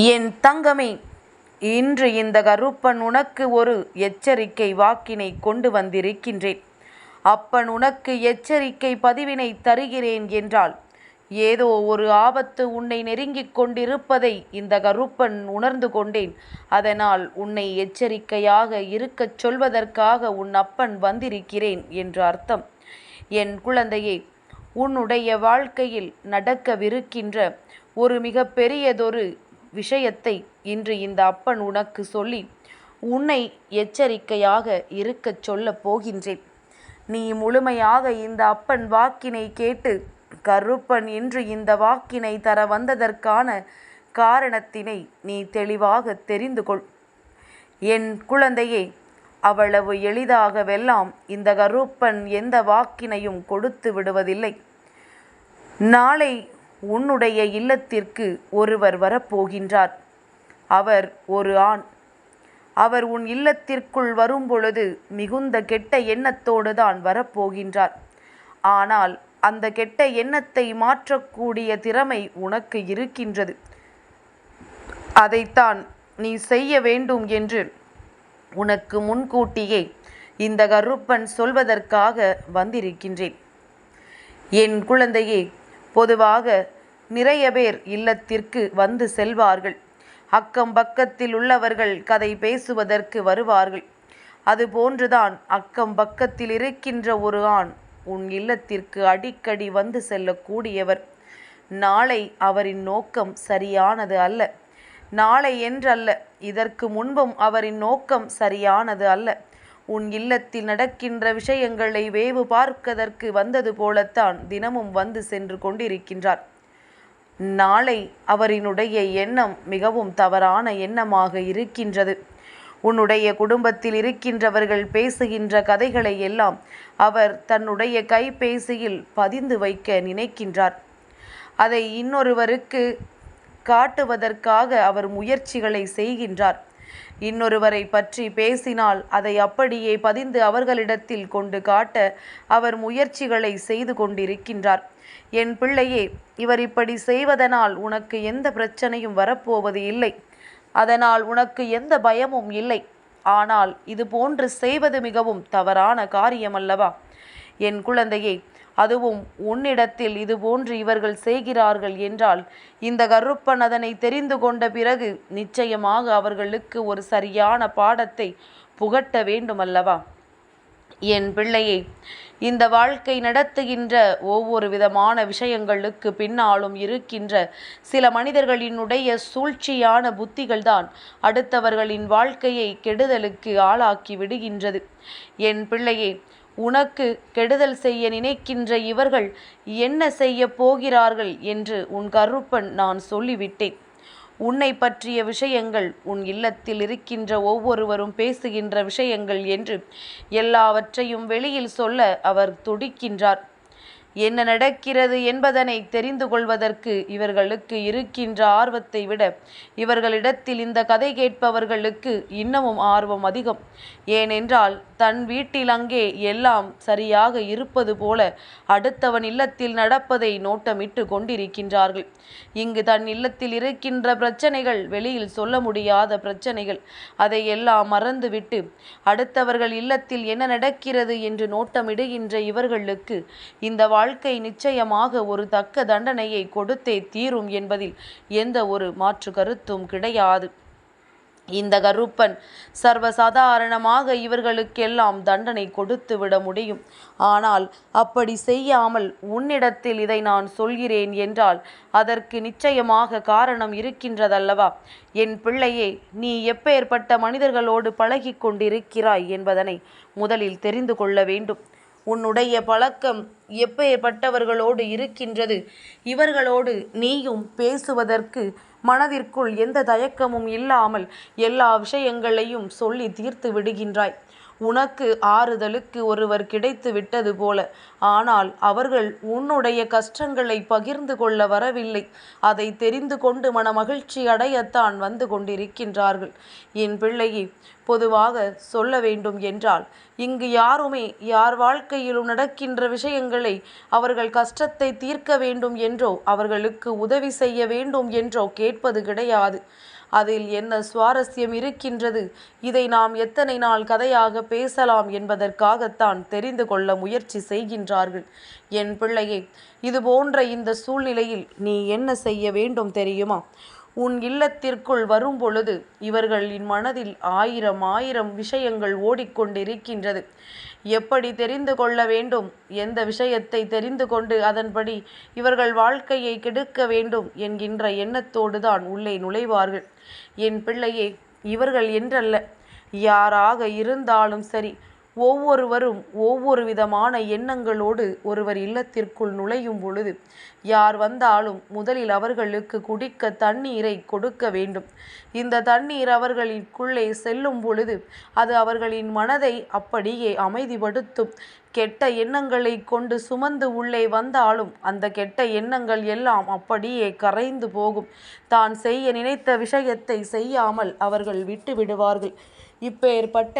என் தங்கமே இன்று இந்த கருப்பன் உனக்கு ஒரு எச்சரிக்கை வாக்கினை கொண்டு வந்திருக்கின்றேன். அப்பன் உனக்கு எச்சரிக்கை பதிவினை தருகிறேன் என்றால் ஏதோ ஒரு ஆபத்து உன்னை நெருங்கிக் கொண்டிருப்பதை இந்த கருப்பன் உணர்ந்து கொண்டேன். அதனால் உன்னை எச்சரிக்கையாக இருக்கச் சொல்வதற்காக உன் அப்பன் வந்திருக்கிறேன் என்று அர்த்தம். என் குழந்தையே உன்னுடைய வாழ்க்கையில் நடக்கவிருக்கின்ற ஒரு மிக பெரியதொரு விஷயத்தை இன்று இந்த அப்பன் உனக்கு சொல்லி உன்னை எச்சரிக்கையாக இருக்கச் சொல்லப் போகின்றேன். நீ முழுமையாக இந்த அப்பன் வாக்கினை கேட்டு கருப்பன் இன்று இந்த வாக்கினை தர வந்ததற்கான காரணத்தினை நீ தெளிவாக தெரிந்து கொள் என் குழந்தையே அவ்வளவு எளிதாகவெல்லாம் இந்த கருப்பன் எந்த வாக்கினையும் கொடுத்து விடுவதில்லை. நாளை உன்னுடைய இல்லத்திற்கு ஒருவர் வரப்போகின்றார். அவர் ஒரு ஆண். அவர் உன் இல்லத்திற்குள் வரும்பொழுது மிகுந்த கெட்ட எண்ணத்தோடு தான் வரப்போகின்றார். ஆனால் அந்த கெட்ட எண்ணத்தை மாற்றக்கூடிய திறமை உனக்கு இருக்கின்றது. அதைத்தான் நீ செய்ய வேண்டும் என்று உனக்கு முன்கூட்டியே இந்த கருப்பன் சொல்வதற்காக வந்திருக்கின்றேன். என் குழந்தையே பொதுவாக நிறைய பேர் இல்லத்திற்கு வந்து செல்வார்கள். அக்கம் பக்கத்தில் உள்ளவர்கள் கதை பேசுவதற்கு வருவார்கள். அதுபோன்றுதான் அக்கம் பக்கத்தில் இருக்கின்ற ஒரு ஆண் உன் இல்லத்திற்கு அடிக்கடி வந்து செல்லக்கூடியவர். நாளை அவரின் நோக்கம் சரியானது அல்ல. நாளை என்றல்ல இதற்கு முன்பும் அவரின் நோக்கம் சரியானது அல்ல. உன் இல்லத்தில் நடக்கின்ற விஷயங்களை வேவு பார்க்கதற்கு வந்தது போலத்தான் தினமும் வந்து சென்று கொண்டிருக்கின்றார். நாளை அவரினுடைய எண்ணம் மிகவும் தவறான எண்ணமாக இருக்கின்றது. உன்னுடைய குடும்பத்தில் இருக்கின்றவர்கள் பேசுகின்ற கதைகளை எல்லாம் அவர் தன்னுடைய கைபேசியில் பதிந்து வைக்க நினைக்கின்றார். அதை இன்னொருவருக்கு காட்டுவதற்காக அவர் முயற்சிகளை செய்கின்றார். இன்னொருவரை பற்றி பேசினால் அதை அப்படியே பதிந்து அவர்களிடத்தில் கொண்டு காட்ட அவர் முயற்சிகளை செய்து கொண்டிருக்கின்றார். என் பிள்ளையே இவர் இப்படி செய்வதனால் உனக்கு எந்த பிரச்சனையும் வரப்போவது இல்லை. அதனால் உனக்கு எந்த பயமும் இல்லை. ஆனால் இது போன்று செய்வது மிகவும் தவறான காரியமல்லவா? என் குழந்தையே அதுவும் உன்னிடத்தில் இதுபோன்று இவர்கள் செய்கிறார்கள் என்றால் இந்த கருப்பன் அதனை தெரிந்து கொண்ட பிறகு நிச்சயமாக அவர்களுக்கு ஒரு சரியான பாடத்தை புகட்ட வேண்டுமல்லவா? என் பிள்ளையை இந்த வாழ்க்கை நடத்துகின்ற ஒவ்வொரு விதமான விஷயங்களுக்கு பின்னாலும் இருக்கின்ற சில மனிதர்களினுடைய சூழ்ச்சியான புத்திகள்தான் அடுத்தவர்களின் வாழ்க்கையை கெடுதலுக்கு ஆளாக்கி விடுகின்றது. என் பிள்ளையை உனக்கு கெடுதல் செய்ய நினைக்கின்ற இவர்கள் என்ன செய்ய போகிறார்கள் என்று உன் கருப்பன் நான் சொல்லிவிட்டேன். உன்னை பற்றிய விஷயங்கள் உன் இல்லத்தில் இருக்கின்ற ஒவ்வொருவரும் பேசுகின்ற விஷயங்கள் என்று எல்லாவற்றையும் வெளியில் சொல்ல அவர் துடிக்கின்றார். என்ன நடக்கிறது என்பதனை தெரிந்து கொள்வதற்கு இவர்களுக்கு இருக்கின்ற ஆர்வத்தை விட இவர்களிடத்தில் இந்த கதை கேட்பவர்களுக்கு இன்னமும் ஆர்வம் அதிகம். ஏனென்றால் தன் வீட்டில் அங்கே எல்லாம் சரியாக இருப்பது போல அடுத்தவன் இல்லத்தில் நடப்பதை நோட்டமிட்டு கொண்டிருக்கின்றார்கள். இங்கு தன் இல்லத்தில் இருக்கின்ற பிரச்சனைகள் வெளியில் சொல்ல முடியாத பிரச்சனைகள். அதை எல்லாம் மறந்துவிட்டு அடுத்தவர்கள் இல்லத்தில் என்ன நடக்கிறது என்று நோட்டமிடுகின்ற இவர்களுக்கு இந்த வாழ்க்கை நிச்சயமாக ஒரு தக்க தண்டனையை கொடுத்தே தீரும் என்பதில் எந்த ஒரு மாற்று கருத்தும் கிடையாது. இந்த கருப்பன் சர்வசாதாரணமாக இவர்களுக்கெல்லாம் தண்டனை கொடுத்து விட முடியும். ஆனால் அப்படி செய்யாமல் உன்னிடத்தில் இதை நான் சொல்கிறேன் என்றால் அதற்கு நிச்சயமாக காரணம் இருக்கின்றதல்லவா? என் பிள்ளையே நீ எப்பேற்பட்ட மனிதர்களோடு பழகி கொண்டிருக்கிறாய் என்பதனை முதலில் தெரிந்து கொள்ள வேண்டும். உன்னுடைய பழக்கம் எப்பேற்பட்டவர்களோடு இருக்கின்றது. இவர்களோடு நீயும் பேசுவதற்கு மனதிற்குள் எந்த தயக்கமும் இல்லாமல் எல்லா விஷயங்களையும் சொல்லி தீர்த்து விடுகின்றாய். உனக்கு ஆறுதலுக்கு ஒருவர் கிடைத்து விட்டது போல. ஆனால் அவர்கள் உன்னுடைய கஷ்டங்களை பகிர்ந்து கொள்ள வரவில்லை. அதை தெரிந்து கொண்டு மன மகிழ்ச்சி அடையத்தான் வந்து கொண்டிருக்கின்றார்கள். என் பிள்ளையே பொதுவாக சொல்ல வேண்டும் என்றால் இங்கு யாருமே யார் வாழ்க்கையிலும் நடக்கின்ற விஷயங்களை அவர்கள் கஷ்டத்தை தீர்க்க வேண்டும் என்றோ அவர்களுக்கு உதவி செய்ய வேண்டும் என்றோ கேட்பது கிடையாது. அதில் என்ன சுவாரஸ்யம் இருக்கின்றது? இதை நாம் எத்தனை நாள் கதையாக பேசலாம் என்பதற்காகத்தான் தெரிந்து கொள்ள முயற்சி செய்கின்றார்கள். என் பிள்ளையே இது போன்ற இந்த சூழ்நிலையில் நீ என்ன செய்ய வேண்டும் தெரியுமா? உன் இல்லத்திற்குள் வரும்பொழுது இவர்களின் மனதில் ஆயிரம் ஆயிரம் விஷயங்கள் ஓடிக்கொண்டிருக்கின்றது. எப்படி தெரிந்து கொள்ள வேண்டும்? எந்த விஷயத்தை தெரிந்து கொண்டு அதன்படி இவர்கள் வாழ்க்கையை கெடுக்க வேண்டும் என்கின்ற எண்ணத்தோடு தான் உள்ளே நுழைவார்கள். என் பிள்ளையே இவர்கள் என்றல்ல. யாராக இருந்தாலும் சரி ஒவ்வொருவரும் ஒவ்வொரு விதமான எண்ணங்களோடு ஒருவர் இல்லத்திற்குள் நுழையும் பொழுது யார் வந்தாலும் முதலில் அவர்களுக்கு குடிக்க தண்ணீரை கொடுக்க வேண்டும். இந்த தண்ணீர் அவர்களுக்குள்ளே செல்லும் பொழுது அது அவர்களின் மனதை அப்படியே அமைதிப்படுத்தும். கெட்ட எண்ணங்களை கொண்டு சுமந்து உள்ளே வந்தாலும் அந்த கெட்ட எண்ணங்கள் எல்லாம் அப்படியே கரைந்து போகும். தான் செய்ய நினைத்த விஷயத்தை செய்யாமல் அவர்கள் விட்டு விடுவார்கள். இப்பேற்பட்ட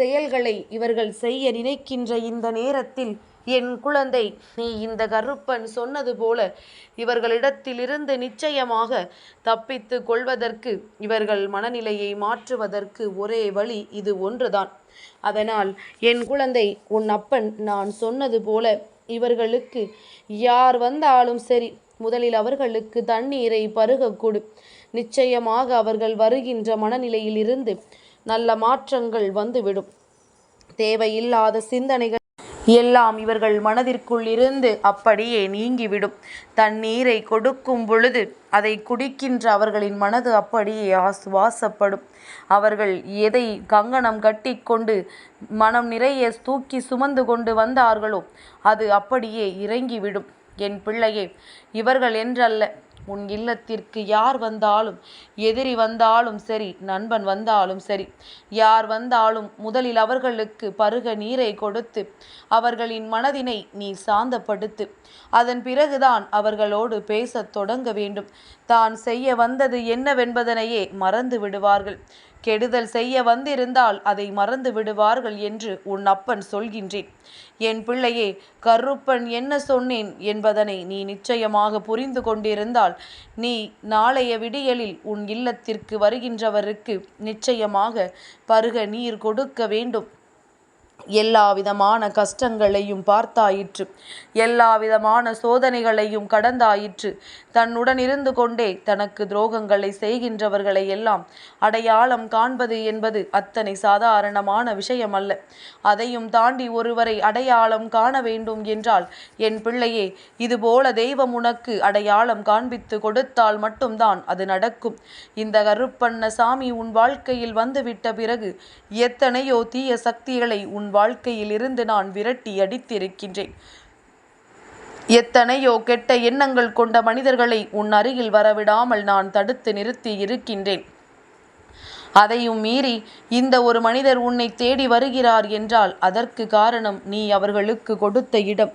செயல்களை இவர்கள் செய்ய நினைக்கின்ற இந்த நேரத்தில் என் குழந்தை நீ இந்த கருப்பன் சொன்னது போல இவர்களிடத்திலிருந்து நிச்சயமாக தப்பித்து கொள்வதற்கு இவர்கள் மனநிலையை மாற்றுவதற்கு ஒரே வழி இது ஒன்றுதான். அதனால் என் குழந்தை உன் அப்பன் நான் சொன்னது போல இவர்களுக்கு யார் வந்தாலும் சரி முதலில் அவர்களுக்கு தண்ணீரை பருக கொடு நிச்சயமாக அவர்கள் வருகின்ற மனநிலையில் இருந்து நல்ல மாற்றங்கள் வந்துவிடும். தேவையில்லாத சிந்தனைகள் எல்லாம் இவர்கள் மனதிற்குள் இருந்து அப்படியே நீங்கிவிடும். தண்ணீரை கொடுக்கும் பொழுது அதை குடிக்கின்ற அவர்களின் மனது அப்படியே ஆசுவாசப்படும். அவர்கள் எதை கங்கணம் கட்டிக்கொண்டு மனம் நிறைய தூக்கி சுமந்து கொண்டு வந்தார்களோ அது அப்படியே இறங்கிவிடும். என் பிள்ளையே இவர்கள் என்றல்ல. உன் இல்லத்திற்கு யார் வந்தாலும் எதிரி வந்தாலும் சரி நண்பன் வந்தாலும் சரி யார் வந்தாலும் முதலில் அவர்களுக்கு பருக நீரை கொடுத்து அவர்களின் மனதினை நீ சாந்தப்படுத்து. அதன் பிறகுதான் அவர்களோடு பேசத் தொடங்க வேண்டும். தான் செய்ய வந்தது என்னவென்பதனையே மறந்து விடுவார்கள். கெடுதல் செய்ய வந்திருந்தால் அதை மறந்து விடுவார்கள் என்று உன் அப்பன் சொல்கின்றேன். என் பிள்ளையே கருப்பன் என்ன சொன்னேன் என்பதனை நீ நிச்சயமாக புரிந்து கொண்டிருந்தால் நீ நாளைய விடியலில் உன் இல்லத்திற்கு வருகின்றவருக்கு நிச்சயமாக பருக நீர் கொடுக்க வேண்டும். எல்லா விதமான கஷ்டங்களையும் பார்த்தாயிற்று. எல்லா விதமான சோதனைகளையும் கடந்தாயிற்று. தன்னுடன் இருந்து கொண்டே தனக்கு துரோகங்களை செய்கின்றவர்களை எல்லாம் அடையாளம் காண்பது என்பது அத்தனை சாதாரணமான விஷயம் அல்ல அதையும் தாண்டி ஒருவரை அடையாளம் காண வேண்டும் என்றால் என் பிள்ளையே இதுபோல தெய்வம் உனக்கு அடையாளம் காண்பித்து கொடுத்தால் மட்டும்தான் அது நடக்கும். இந்த கருப்பண்ண சாமி உன் வாழ்க்கையில் வந்துவிட்ட பிறகு எத்தனையோ தீய சக்திகளை உன் வாழ்க்கையில் இருந்து நான் விரட்டி அடித்திருக்கின்றேன். எத்தனையோ கெட்ட எண்ணங்கள் கொண்ட மனிதர்களை உன் அருகில் வரவிடாமல் நான் தடுத்து நிறுத்தி இருக்கின்றேன். அதையும் மீறி இந்த ஒரு மனிதர் உன்னை தேடி வருகிறார் என்றால் அதற்கு காரணம் நீ அவர்களுக்கு கொடுத்த இடம்.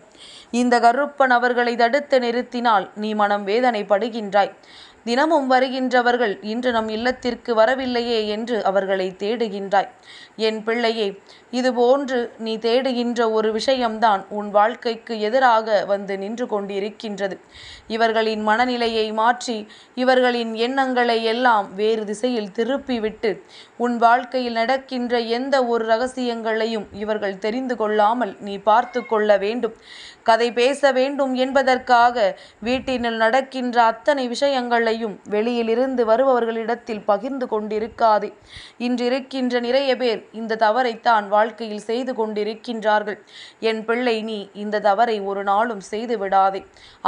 இந்த கருப்பன் அவர்களை தடுத்து நிறுத்தினால் நீ மனம் வேதனைப்படுகின்றாய். தினமும் வருகின்றவர்கள் இன்று நம் இல்லத்திற்கு வரவில்லையே என்று அவர்களை தேடுகின்றாய். என் பிள்ளையே இதுபோன்று நீ தேடுகின்ற ஒரு விஷயம்தான் உன் வாழ்க்கைக்கு எதிராக வந்து நின்று கொண்டிருக்கின்றது. இவர்களின் மனநிலையை மாற்றி இவர்களின் எண்ணங்களை எல்லாம் வேறு திசையில் திருப்பிவிட்டு உன் வாழ்க்கையில் நடக்கின்ற எந்த ஒரு ரகசியங்களையும் இவர்கள் தெரிந்து கொள்ளாமல் நீ பார்த்து கொள்ள வேண்டும். கதை பேச வேண்டும் என்பதற்காக வீட்டினில் நடக்கின்ற அத்தனை விஷயங்களை விஷயங்களையும் வெளியிலிருந்து வருபவர்களிடத்தில் பகிர்ந்து கொண்டிருக்காதே. இன்றிருக்கின்ற நிறைய பேர் இந்த தவறைத்தான் வாழ்க்கையில் செய்து கொண்டிருக்கின்றார்கள். என் பிள்ளை நீ இந்த தவறை ஒரு நாளும் செய்து விடாதே.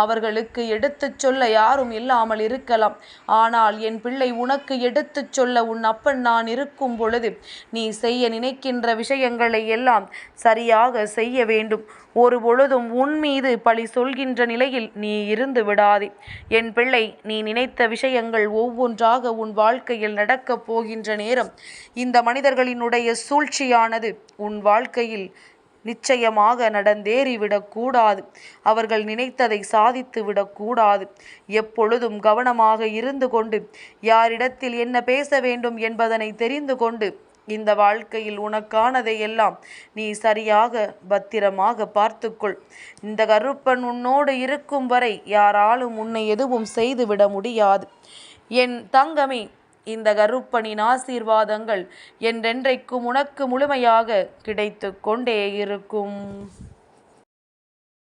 அவர்களுக்கு எடுத்துச் சொல்ல யாரும் இல்லாமல் இருக்கலாம். ஆனால் என் பிள்ளை உனக்கு எடுத்துச் சொல்ல உன் அப்பன் நான் இருக்கும் பொழுது நீ செய்ய நினைக்கின்ற விஷயங்களை எல்லாம் சரியாக செய்ய வேண்டும். ஒரு பொழுதும் உன் மீது பழி சொல்கின்ற நிலையில் நீ இருந்து விடாதே. என் பிள்ளை நீ நினைத்த விஷயங்கள் ஒவ்வொன்றாக உன் வாழ்க்கையில் நடக்கப் போகின்ற நேரம். இந்த மனிதர்களினுடைய சூழ்ச்சியானது உன் வாழ்க்கையில் நிச்சயமாக நடந்தேறிவிடக்கூடாது அவர்கள் நினைத்ததை சாதித்து விடக்கூடாது எப்பொழுதும் கவனமாக இருந்து கொண்டு யாரிடத்தில் என்ன பேச வேண்டும் என்பதனை தெரிந்து கொண்டு இந்த வாழ்க்கையில் உனக்கானதை எல்லாம் நீ சரியாக பத்திரமாக பார்த்துக்கொள். இந்த கருப்பன் உன்னோடு இருக்கும் வரை யாராலும் உன்னை எதுவும் செய்துவிட முடியாது. என் தங்கமே இந்த கருப்பனின் ஆசீர்வாதங்கள் என்றென்றைக்கும் உனக்கு முழுமையாக கிடைத்து கொண்டே இருக்கும்.